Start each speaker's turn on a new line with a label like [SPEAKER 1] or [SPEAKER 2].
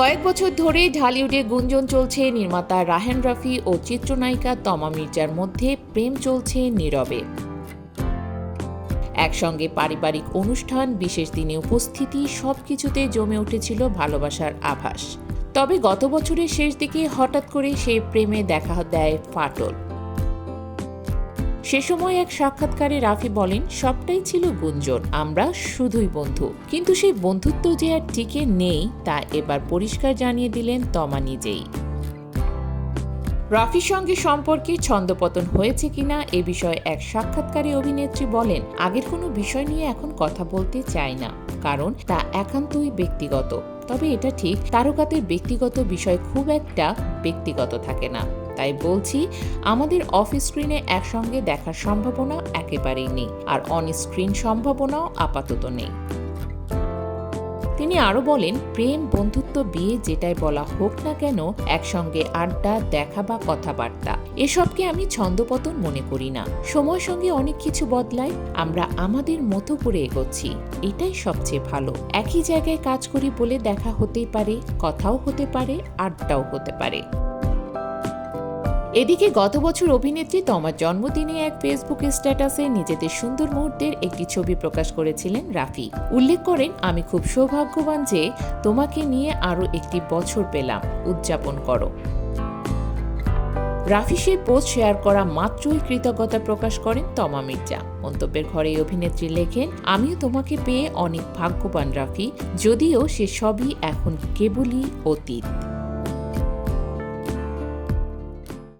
[SPEAKER 1] কয়েক বছর ধরেই ঢালিউডে গুঞ্জন চলছে। নির্মাতা রাহেন রাফি ও চিত্রনায়িকা তমা মির্জার মধ্যে প্রেম চলছে নীরবে। একসঙ্গে পারিবারিক অনুষ্ঠান, বিশেষ দিনে উপস্থিতি, সবকিছুতে জমে উঠেছিল ভালোবাসার আভাস। তবে গত বছরের শেষ দিকে হঠাৎ করে সেই প্রেমে দেখা দেয় ফাটল। সে সময় এক সাক্ষাৎকারে রাফি বলেন, সবটাই ছিল গুঞ্জন, আমরা শুধুই বন্ধু। কিন্তু সেই বন্ধুত্ব যে আর টিকে নেই, তা এবার পরিষ্কার জানিয়ে দিলেন তমা নিজেই। রাফির সঙ্গে সম্পর্কে ছন্দপতন হয়েছে কিনা, এ বিষয়ে এক সাক্ষাৎকারে অভিনেত্রী বলেন, আগের কোনো বিষয় নিয়ে এখন কথা বলতে চাই না, কারণ তা একান্তই ব্যক্তিগত। তবে এটা ঠিক, তারকাদের ব্যক্তিগত বিষয় খুব একটা ব্যক্তিগত থাকে না। তাই বলছি, আমাদের অফ স্ক্রিনে একসঙ্গে দেখার সম্ভাবনা একেবারেই নেই। আর অন স্ক্রিন সম্ভাবনাও আপাতত নেই। তিনি আরও বলেন, প্রেম, বন্ধুত্ব বিয়ে যেটাই বলা হোক না কেন, একসঙ্গে আড্ডা, দেখা বা কথাবার্তা, এসবকে আমি ছন্দপতন মনে করি না। সময়ের সঙ্গে অনেক কিছু বদলায়, আমরা আমাদের মতো করে এগোচ্ছি, এটাই সবচেয়ে ভালো। একই জায়গায় কাজ করি বলে দেখা হতেই পারে, কথাও হতে পারে, আড্ডাও হতে পারে। এদিকে গত বছর অভিনেত্রী তমার জন্মদিনে এক ফেসবুক স্ট্যাটাসে নিজেদের সুন্দর মুহূর্তের একটি ছবি প্রকাশ করেছিলেন রাফি। উল্লেখ করেন, আমি খুব সৌভাগ্যবান যে তোমাকে নিয়ে আরও একটি বছর পেলাম। উদযাপন করো। রাফি সেই পোস্ট শেয়ার করা মাত্রই কৃতজ্ঞতা প্রকাশ করেন তমা মির্জা। মন্তব্যের ঘরে অভিনেত্রী লেখেন, আমিও তোমাকে পেয়ে অনেক ভাগ্যবান রাফি, যদিও সে সবই এখন কেবলই অতীত।